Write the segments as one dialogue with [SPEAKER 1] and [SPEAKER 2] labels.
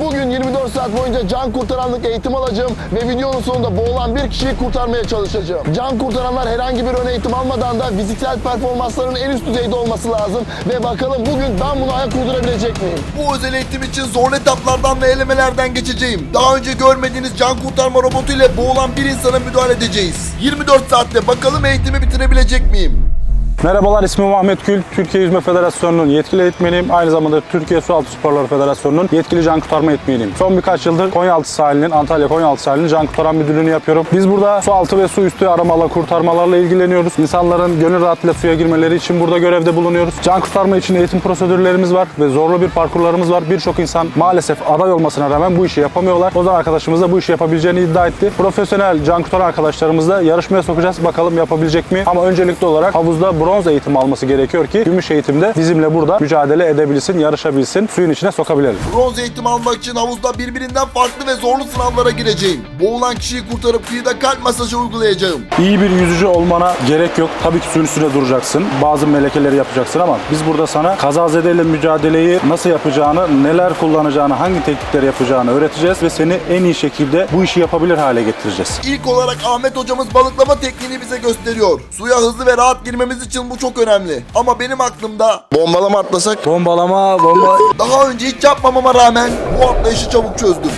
[SPEAKER 1] Bugün 24 saat boyunca can kurtaranlık eğitim alacağım ve videonun sonunda boğulan bir kişiyi kurtarmaya çalışacağım. Can kurtaranlar herhangi bir ön eğitim almadan da fiziksel performansların en üst düzeyde olması lazım ve bakalım bugün ben bunu ayak uydurabilecek miyim?
[SPEAKER 2] Bu özel eğitim için zorlu etaplardan ve elemelerden geçeceğim. Daha önce görmediğiniz can kurtarma robotu ile boğulan bir insana müdahale edeceğiz. 24 saatte bakalım eğitimi bitirebilecek miyim?
[SPEAKER 3] Merhabalar ismim Ahmet Gül. Türkiye Yüzme Federasyonu'nun yetkili eğitmeniyim. Aynı zamanda Türkiye Sualtı Sporları Federasyonu'nun yetkili can kurtarma eğitmeniyim. Son birkaç yıldır Konyaaltı sahilinin, Antalya Konyaaltı sahilinin can kurtaran müdürlüğünü yapıyorum. Biz burada su altı ve su üstü aramalar, kurtarmalarla ilgileniyoruz. İnsanların gönül rahatlığıyla suya girmeleri için burada görevde bulunuyoruz. Can kurtarma için eğitim prosedürlerimiz var ve zorlu bir parkurlarımız var. Birçok insan maalesef aday olmasına rağmen bu işi yapamıyorlar. O zaman arkadaşımız da bu işi yapabileceğini iddia etti. Profesyonel can kurtaran arkadaşlarımızla yarışmaya sokacağız. Bakalım yapabilecek mi? Ama öncelikli olarak havuzda bronz eğitim alması gerekiyor ki gümüş eğitimde bizimle burada mücadele edebilsin, yarışabilsin, suyun içine sokabilelim.
[SPEAKER 2] Bronz eğitim almak için havuzda birbirinden farklı ve zorlu sınavlara gireceğim. Boğulan kişiyi kurtarıp kıyıda kalp masajı uygulayacağım.
[SPEAKER 3] İyi bir yüzücü olmana gerek yok. Tabii ki suyun üstüne duracaksın. Bazı melekeleri yapacaksın ama biz burada sana kazazedeyle mücadeleyi nasıl yapacağını, neler kullanacağını, hangi teknikleri yapacağını öğreteceğiz ve seni en iyi şekilde bu işi yapabilir hale getireceğiz.
[SPEAKER 2] İlk olarak Ahmet hocamız balıklama tekniğini bize gösteriyor. Suya hızlı ve rahat girmemiz için bu çok önemli. Ama benim aklımda bombalama atlasak
[SPEAKER 3] Bombalama, bomba...
[SPEAKER 2] daha önce hiç yapmamama rağmen bu atlayışı çabuk çözdüm.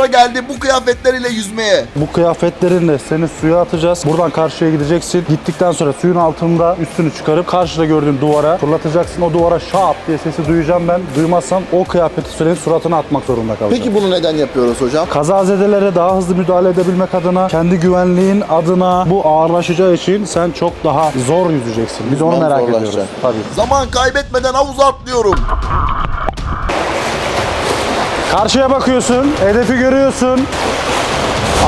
[SPEAKER 2] Sıra geldi bu kıyafetler ile yüzmeye.
[SPEAKER 3] Bu kıyafetlerinle seni suya atacağız. Buradan karşıya gideceksin. Gittikten sonra suyun altında üstünü çıkarıp karşıda gördüğün duvara fırlatacaksın. O duvara şap diye sesi duyacağım ben. Duymazsam o kıyafeti senin suratına atmak zorunda kalacağım.
[SPEAKER 1] Peki bunu neden yapıyoruz hocam?
[SPEAKER 3] Kazazedelere daha hızlı müdahale edebilmek adına, kendi güvenliğin adına bu ağırlaşacağı için sen çok daha zor yüzeceksin. Biz onu merak ediyoruz. Tabii.
[SPEAKER 2] Zaman kaybetmeden havuza atlıyorum.
[SPEAKER 3] Karşıya bakıyorsun, hedefi görüyorsun.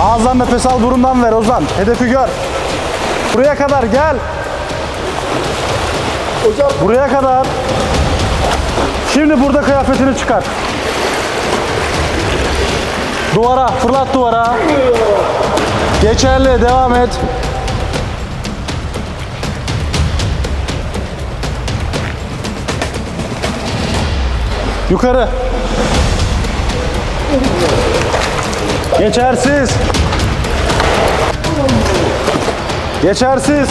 [SPEAKER 3] Ağızdan nefes al, burundan ver Ozan. Hedefi gör. Buraya kadar gel.
[SPEAKER 1] Hocam
[SPEAKER 3] Buraya kadar. Şimdi burada kıyafetini çıkar. Duvara, fırlat duvara. Geçerli, devam et. Yukarı. Geçersiz. Geçersiz.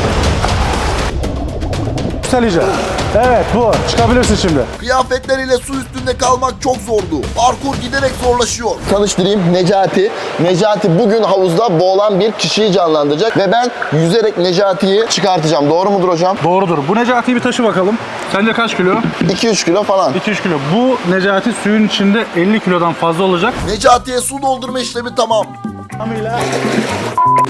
[SPEAKER 3] Yükseleceğim. Evet bu. Çıkabilirsin şimdi.
[SPEAKER 2] Kıyafetler ile su üstünde kalmak çok zordu. Parkur giderek zorlaşıyor.
[SPEAKER 1] tanıştırayım Necati. Necati bugün havuzda boğulan bir kişiyi canlandıracak ve ben yüzerek Necati'yi çıkartacağım. Doğru mudur hocam?
[SPEAKER 3] Doğrudur. Bu Necati'yi bir taşı bakalım. Sence kaç kilo?
[SPEAKER 1] 2-3 kilo falan.
[SPEAKER 3] 2-3 kilo. Bu Necati suyun içinde 50 kilodan fazla olacak.
[SPEAKER 2] Necati'ye su doldurma işlemi tamam.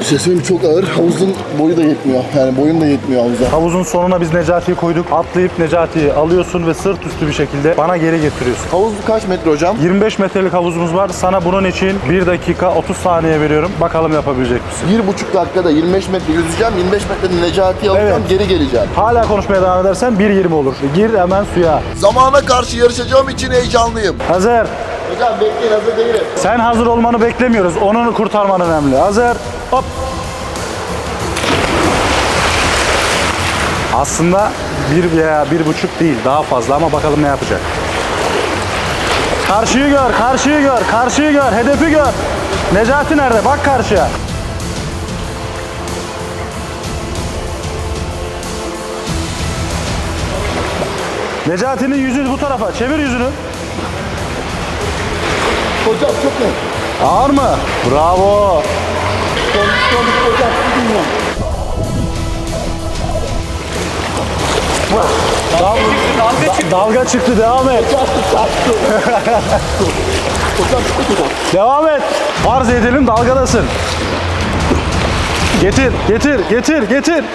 [SPEAKER 1] Sesim çok ağır. Havuzun boyu da yetmiyor. Yani boyum da yetmiyor havuza.
[SPEAKER 3] Havuzun sonuna biz Necati'yi koyduk. Atlayıp Necati'yi alıyorsun ve sırt üstü bir şekilde bana geri getiriyorsun.
[SPEAKER 1] Havuz kaç metre hocam?
[SPEAKER 3] 25 metrelik havuzumuz var. Sana bunun için 1 dakika 30 saniye veriyorum. Bakalım yapabilecek misin?
[SPEAKER 1] 1,5 dakikada 25 metre yüzeceğim. 25 metrede Necati'yi alacağım.
[SPEAKER 3] Evet.
[SPEAKER 1] Geri geleceğim.
[SPEAKER 3] Hala konuşmaya devam edersen 1.20 olur. Gir hemen suya.
[SPEAKER 2] Zamana karşı yarışacağım için heyecanlıyım.
[SPEAKER 3] Hazır.
[SPEAKER 1] Hocam bekleyin hazır değilim.
[SPEAKER 3] Sen hazır olmanı beklemiyoruz. Onun kurtarman önemli. Hazır. Hop. Aslında bir veya bir buçuk değil. Daha fazla ama bakalım ne yapacak. Karşıyı gör, karşıyı gör, karşıyı gör, hedefi gör. Necati nerede? Bak karşıya. Necati'nin yüzü bu tarafa. Çevir yüzünü.
[SPEAKER 1] Hocam çok net.
[SPEAKER 3] Ağır mı? Bravo. Dalga çıktı, dalga çıktı. Devam et. Devam et. Farz edelim dalgadasın. Getir, getir, getir, getir.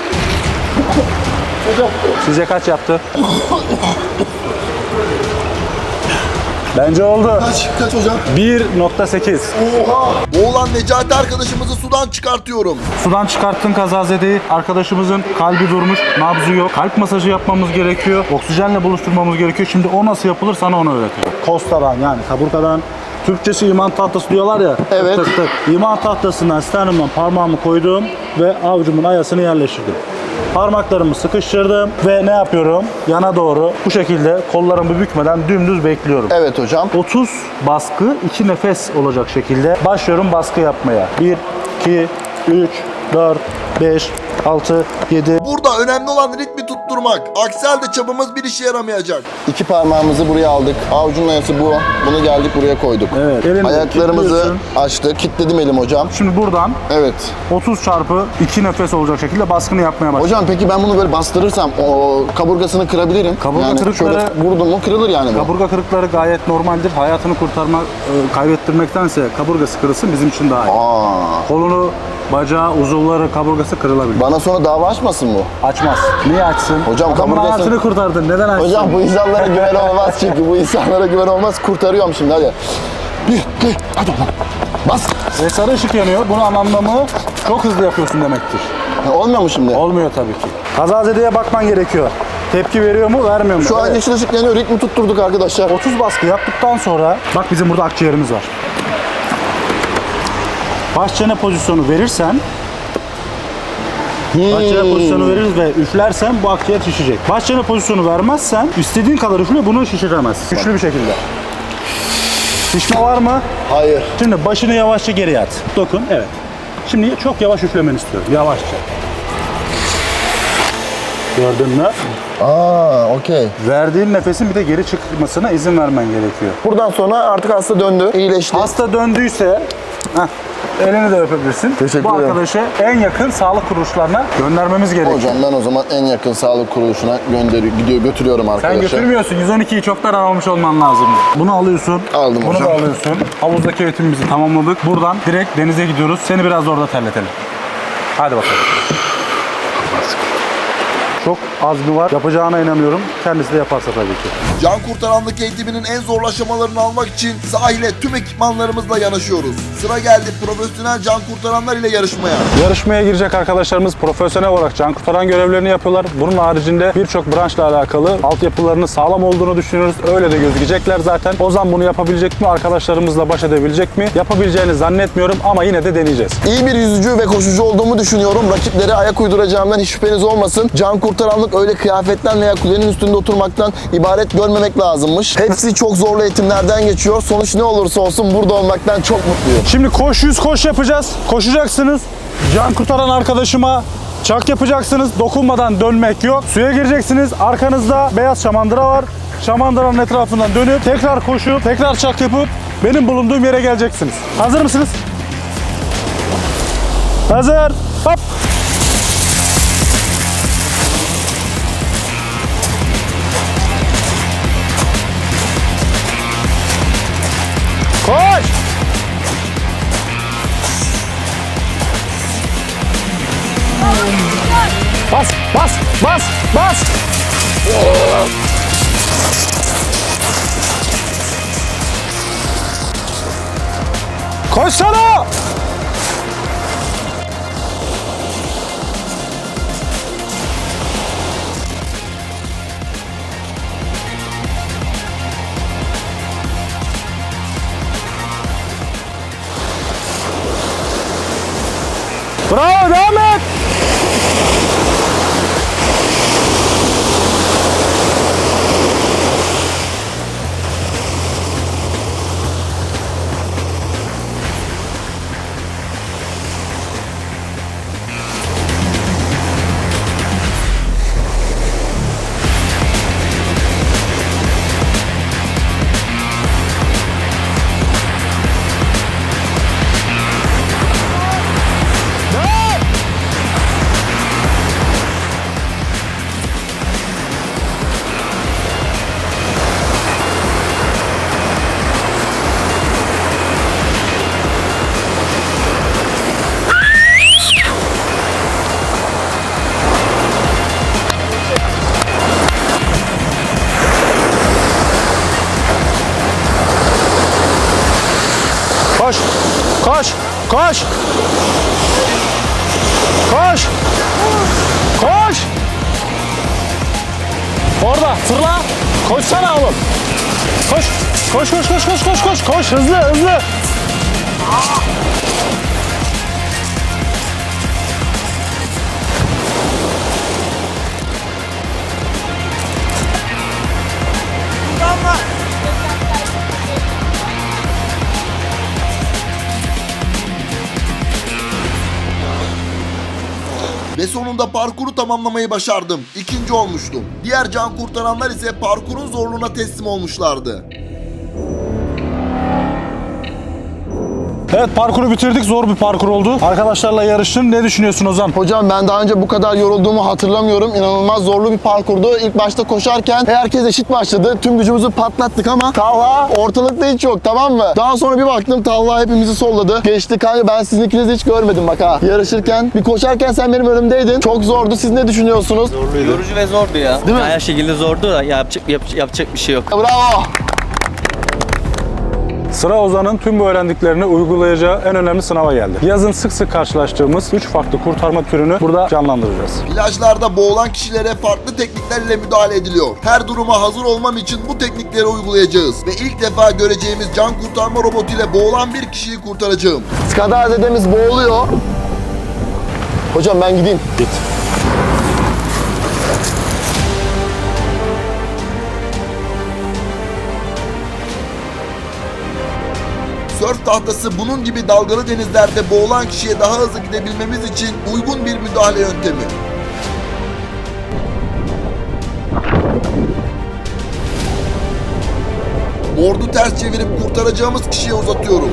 [SPEAKER 3] Size kaç yaptı? Bence oldu.
[SPEAKER 1] Kaç, kaç hocam?
[SPEAKER 3] 1.8.
[SPEAKER 1] Oha!
[SPEAKER 2] Boğulan Necati arkadaşımızı sudan çıkartıyorum.
[SPEAKER 3] Sudan çıkarttın kazazedeyi. Arkadaşımızın kalbi durmuş, nabzı yok. Kalp masajı yapmamız gerekiyor. Oksijenle buluşturmamız gerekiyor. Şimdi o nasıl yapılır sana onu öğretiyorum. Kostadan yani kaburgadan Türkçesi iman tahtası diyorlar ya.
[SPEAKER 1] Evet.
[SPEAKER 3] Tık tık. İman tahtasından sternumdan parmağımı koydum ve avucumun ayasını yerleştirdim. Parmaklarımı sıkıştırdım ve ne yapıyorum? Yana doğru bu şekilde kollarımı bükmeden dümdüz bekliyorum.
[SPEAKER 1] Evet hocam.
[SPEAKER 3] 30 baskı, 2 nefes olacak şekilde başlıyorum baskı yapmaya. 1, 2, 3, 4, 5, 6, 7.
[SPEAKER 2] Burada önemli olan ritmi tutturmak. Aksi halde çabamız bir işe yaramayacak.
[SPEAKER 1] İki parmağımızı buraya aldık. Avucun ayası bu. Bunu geldik buraya koyduk.
[SPEAKER 3] Evet. elini
[SPEAKER 1] Ayaklarımızı
[SPEAKER 3] kilitliyorsun.
[SPEAKER 1] açtık. Kilitledim elim hocam.
[SPEAKER 3] Şimdi buradan
[SPEAKER 1] Evet.
[SPEAKER 3] 30 çarpı 2 nefes olacak şekilde baskını yapmaya başlıyorum.
[SPEAKER 1] Hocam peki ben bunu böyle bastırırsam o kaburgasını kırabilirim.
[SPEAKER 3] Kaburga
[SPEAKER 1] yani
[SPEAKER 3] kırıkları-
[SPEAKER 1] Şöyle vurdum mu kırılır yani bu.
[SPEAKER 3] Kaburga kırıkları gayet normaldir. Hayatını kurtarmak, e, kaybettirmektense kaburgası kırılsın bizim için daha iyi.
[SPEAKER 1] Aa,
[SPEAKER 3] Kolunu, bacağı, uzuvları, kaburgası kırılabilir.
[SPEAKER 1] bana sonra dava açmasın bu.
[SPEAKER 3] Açmaz. Niye açsın?
[SPEAKER 1] Hocam
[SPEAKER 3] Adamın
[SPEAKER 1] kaburgası-
[SPEAKER 3] hayatını kurtardın. Neden açsın?
[SPEAKER 1] Hocam bu insanlara güven olmaz çünkü bu insanlara güven olmaz. Kurtarıyorum şimdi hadi. Bir, iki, hadi oğlum. Bas.
[SPEAKER 3] Ve sarı ışık yanıyor. Bunun anlamı çok hızlı yapıyorsun demektir.
[SPEAKER 1] Ha, Olmuyor mu şimdi?
[SPEAKER 3] Olmuyor tabii ki. Kazazedeye bakman gerekiyor. Tepki veriyor mu, vermiyor mu?
[SPEAKER 1] Şu an
[SPEAKER 3] Evet.
[SPEAKER 1] yeşil ışık yanıyor. Ritmi tutturduk arkadaşlar.
[SPEAKER 3] 30 baskı yaptıktan sonra bak bizim burada akciğerimiz var. Baş çene pozisyonu verirsen Baş çene pozisyonu veririz ve üflersen bu akciğer şişecek. Baş çene pozisyonu vermezsen istediğin kadar üfle bunu şişiremez. Güçlü bir şekilde. Şişme var mı?
[SPEAKER 1] Hayır.
[SPEAKER 3] Şimdi başını yavaşça geriye at. Dokun. Evet. Şimdi çok yavaş üflemeni istiyorum. Yavaşça. Gördün mü?
[SPEAKER 1] Aa, okey.
[SPEAKER 3] Verdiğin nefesin bir de geri çıkmasına izin vermen gerekiyor.
[SPEAKER 1] Buradan sonra artık hasta döndü. iyileşti.
[SPEAKER 3] Hasta döndüyse heh, elini de öpebilirsin.
[SPEAKER 1] Teşekkür
[SPEAKER 3] Bu
[SPEAKER 1] ederim.
[SPEAKER 3] arkadaşı en yakın sağlık kuruluşlarına göndermemiz gerekiyor.
[SPEAKER 1] Hocam ben o zaman en yakın sağlık kuruluşuna gönderiyor, gidiyor götürüyorum
[SPEAKER 3] Sen götürmüyorsun. 112'yi çoktan almış olman lazım. Bunu alıyorsun.
[SPEAKER 1] Aldım
[SPEAKER 3] Bunu
[SPEAKER 1] hocam.
[SPEAKER 3] da alıyorsun. Havuzdaki eğitimimizi tamamladık. Buradan direkt denize gidiyoruz. Seni biraz da orada terletelim. Hadi bakalım. Çok azmi var. Yapacağına inanıyorum. Kendisi de yaparsa tabii ki.
[SPEAKER 2] Can kurtaranlık eğitiminin en zorlu aşamalarını almak için sahile tüm ekipmanlarımızla yanaşıyoruz. Sıra geldi profesyonel can kurtaranlar ile yarışmaya.
[SPEAKER 3] Yarışmaya girecek arkadaşlarımız profesyonel olarak can kurtaran görevlerini yapıyorlar. Bunun haricinde birçok branşla alakalı altyapılarının sağlam olduğunu düşünüyoruz. Öyle de gözükecekler zaten. Ozan bunu yapabilecek mi? Arkadaşlarımızla baş edebilecek mi? Yapabileceğini zannetmiyorum ama yine de deneyeceğiz.
[SPEAKER 1] İyi bir yüzücü ve koşucu olduğumu düşünüyorum. Rakiplere ayak uyduracağımdan hiç şüpheniz olmasın. Can kurtaranlık öyle kıyafetten veya kulenin üstünde oturmaktan ibaret görmemek lazımmış. Hepsi çok zorlu eğitimlerden geçiyor. Sonuç ne olursa olsun burada olmaktan çok mutluyum.
[SPEAKER 3] Şimdi koş yüz koş yapacağız. Koşacaksınız. Can kurtaran arkadaşıma çak yapacaksınız. Dokunmadan dönmek yok. Suya gireceksiniz. Arkanızda beyaz şamandıra var. Şamandıranın etrafından dönüp tekrar koşup tekrar çak yapıp benim bulunduğum yere geleceksiniz. Hazır mısınız? Hazır. Hop. Bas, bas, bas, bas. Koşsana. Bravo, devam et. Koş. Koş. Koş. Koş. Orada fırla. Koşsana oğlum. Koş. Koş koş koş koş koş koş koş hızlı hızlı.
[SPEAKER 2] Sonunda parkuru tamamlamayı başardım. İkinci olmuştum. Diğer can kurtaranlar ise parkurun zorluğuna teslim olmuşlardı.
[SPEAKER 3] Evet parkuru bitirdik. Zor bir parkur oldu. Arkadaşlarla yarıştın. Ne düşünüyorsun Ozan?
[SPEAKER 1] Hocam ben daha önce bu kadar yorulduğumu hatırlamıyorum. İnanılmaz zorlu bir parkurdu. İlk başta koşarken herkes eşit başladı. Tüm gücümüzü patlattık ama Talha ortalıkta hiç yok tamam mı? Daha sonra bir baktım Talha hepimizi solladı. Geçti kanka ben sizin ikinizi hiç görmedim bak ha. Yarışırken bir koşarken sen benim önümdeydin. Çok zordu. Siz ne düşünüyorsunuz?
[SPEAKER 4] Yorucu ve zordu ya.
[SPEAKER 1] Değil mi?
[SPEAKER 4] Her şekilde zordu da yapacak, yap- yapacak bir şey yok.
[SPEAKER 1] Bravo.
[SPEAKER 3] Sıra Ozan'ın tüm bu öğrendiklerini uygulayacağı en önemli sınava geldi. Yazın sık sık karşılaştığımız 3 farklı kurtarma türünü burada canlandıracağız.
[SPEAKER 2] Plajlarda boğulan kişilere farklı tekniklerle müdahale ediliyor. Her duruma hazır olmam için bu teknikleri uygulayacağız. Ve ilk defa göreceğimiz can kurtarma robotu ile boğulan bir kişiyi kurtaracağım.
[SPEAKER 1] Skadazedemiz boğuluyor. Hocam ben gideyim.
[SPEAKER 3] Git.
[SPEAKER 2] Sörf tahtası bunun gibi dalgalı denizlerde boğulan kişiye daha hızlı gidebilmemiz için uygun bir müdahale yöntemi. Bordu ters çevirip kurtaracağımız kişiye uzatıyorum.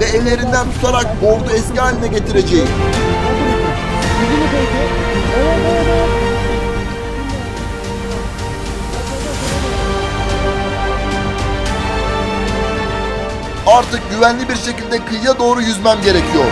[SPEAKER 2] Ve ellerinden tutarak bordu eski haline getireceğim. Artık güvenli bir şekilde kıyıya doğru yüzmem gerekiyor.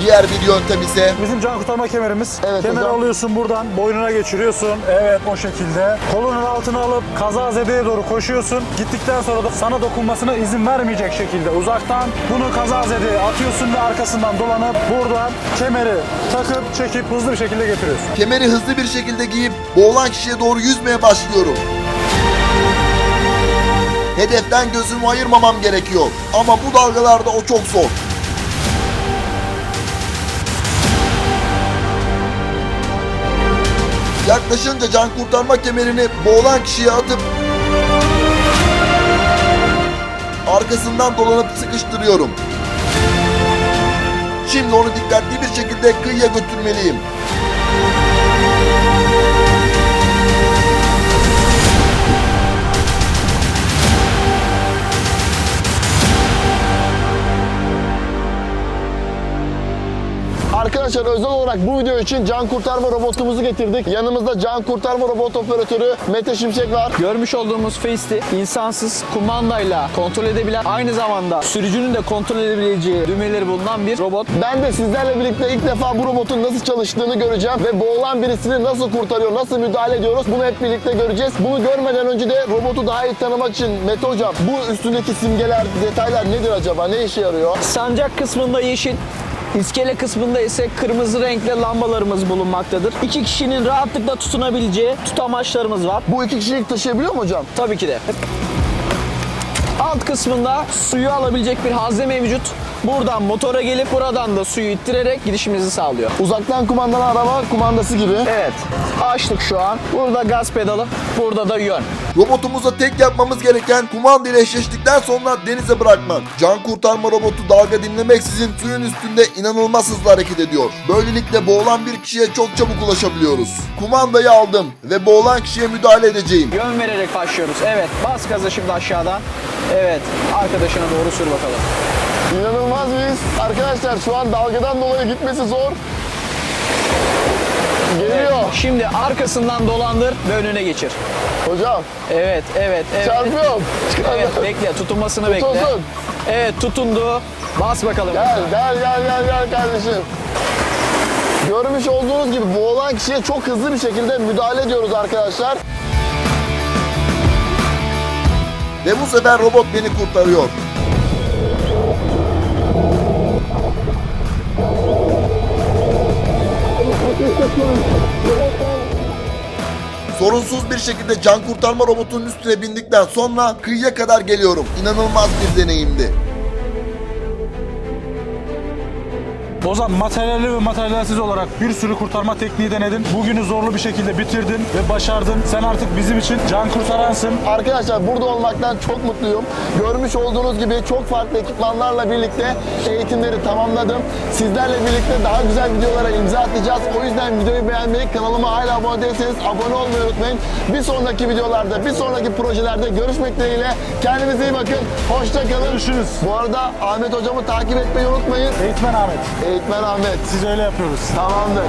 [SPEAKER 2] Diğer bir yöntem ise
[SPEAKER 3] Bizim can kurtarma kemerimiz.
[SPEAKER 1] Evet
[SPEAKER 3] Kemer
[SPEAKER 1] hocam.
[SPEAKER 3] alıyorsun buradan, boynuna geçiriyorsun. Evet o şekilde. Kolunun altına alıp kazazedeye doğru koşuyorsun. Gittikten sonra da sana dokunmasına izin vermeyecek şekilde uzaktan bunu kazazedeye atıyorsun ve arkasından dolanıp buradan kemeri takıp çekip hızlı bir şekilde getiriyorsun.
[SPEAKER 2] kemeri hızlı bir şekilde giyip boğulan kişiye doğru yüzmeye başlıyorum. Hedeften gözümü ayırmamam gerekiyor. Ama bu dalgalarda o çok zor. Yaklaşınca can kurtarma kemerini boğulan kişiye atıp arkasından dolanıp sıkıştırıyorum. Şimdi onu dikkatli bir şekilde kıyıya götürmeliyim.
[SPEAKER 1] Arkadaşlar özel olarak bu video için can kurtarma robotumuzu getirdik. Yanımızda can kurtarma robot operatörü Mete Şimşek var.
[SPEAKER 5] Görmüş olduğumuz Face'ti insansız kumandayla kontrol edebilen aynı zamanda sürücünün de kontrol edebileceği düğmeleri bulunan bir robot.
[SPEAKER 1] Ben de sizlerle birlikte ilk defa bu robotun nasıl çalıştığını göreceğim ve boğulan birisini nasıl kurtarıyor, nasıl müdahale ediyoruz bunu hep birlikte göreceğiz. Bunu görmeden önce de robotu daha iyi tanımak için Mete Hocam bu üstündeki simgeler, detaylar nedir acaba? Ne işe yarıyor?
[SPEAKER 5] Sancak kısmında yeşil, iskele kısmında ise kırmızı renkli lambalarımız bulunmaktadır. İki kişinin rahatlıkla tutunabileceği tutamaçlarımız var.
[SPEAKER 1] Bu iki kişilik taşıyabiliyor mu hocam?
[SPEAKER 5] Tabii ki de. Alt kısmında suyu alabilecek bir hazne mevcut. Buradan motora gelip buradan da suyu ittirerek gidişimizi sağlıyor.
[SPEAKER 1] Uzaktan kumandalı araba kumandası gibi.
[SPEAKER 5] Evet. Açtık şu an. Burada gaz pedalı, burada da yön.
[SPEAKER 2] Robotumuza tek yapmamız gereken kumanda ile eşleştikten sonra denize bırakmak. Can kurtarma robotu dalga dinlemeksizin suyun üstünde inanılmaz hızlı hareket ediyor. Böylelikle boğulan bir kişiye çok çabuk ulaşabiliyoruz. Kumandayı aldım ve boğulan kişiye müdahale edeceğim.
[SPEAKER 5] Yön vererek başlıyoruz. Evet. Bas gaza şimdi aşağıdan. Evet. Arkadaşına doğru sür bakalım.
[SPEAKER 1] İnanılmaz biz. Arkadaşlar şu an dalgadan dolayı gitmesi zor. Geliyor.
[SPEAKER 5] Şimdi arkasından dolandır ve önüne geçir.
[SPEAKER 1] Hocam
[SPEAKER 5] Evet, evet, evet.
[SPEAKER 1] çarpıyorum.
[SPEAKER 5] Evet, bekle. Tutunmasını bekle.
[SPEAKER 1] Tutulsun.
[SPEAKER 5] Evet, tutundu. Bas bakalım.
[SPEAKER 1] Gel gel gel gel gel kardeşim. Görmüş olduğunuz gibi boğulan kişiye çok hızlı bir şekilde müdahale ediyoruz arkadaşlar.
[SPEAKER 2] Ve bu sefer robot beni kurtarıyor. Sorunsuz bir şekilde can kurtarma robotunun üstüne bindikten sonra kıyıya kadar geliyorum. İnanılmaz bir deneyimdi.
[SPEAKER 3] Ozan materyalli ve materyalsiz olarak bir sürü kurtarma tekniği denedin. Bugünü zorlu bir şekilde bitirdin ve başardın. Sen artık bizim için can kurtaransın.
[SPEAKER 1] Arkadaşlar burada olmaktan çok mutluyum. Görmüş olduğunuz gibi çok farklı ekipmanlarla birlikte eğitimleri tamamladım. Sizlerle birlikte daha güzel videolara imza atacağız. O yüzden videoyu beğenmeyi, kanalıma hala abone değilseniz abone olmayı unutmayın. Bir sonraki videolarda, bir sonraki projelerde görüşmek dileğiyle. Kendinize iyi bakın. Hoşça kalın.
[SPEAKER 3] Görüşürüz.
[SPEAKER 1] Bu arada Ahmet hocamı takip etmeyi unutmayın.
[SPEAKER 3] Eğitmen Ahmet.
[SPEAKER 1] Eğitmen Ahmet.
[SPEAKER 3] Biz öyle yapıyoruz.
[SPEAKER 1] Tamamdır.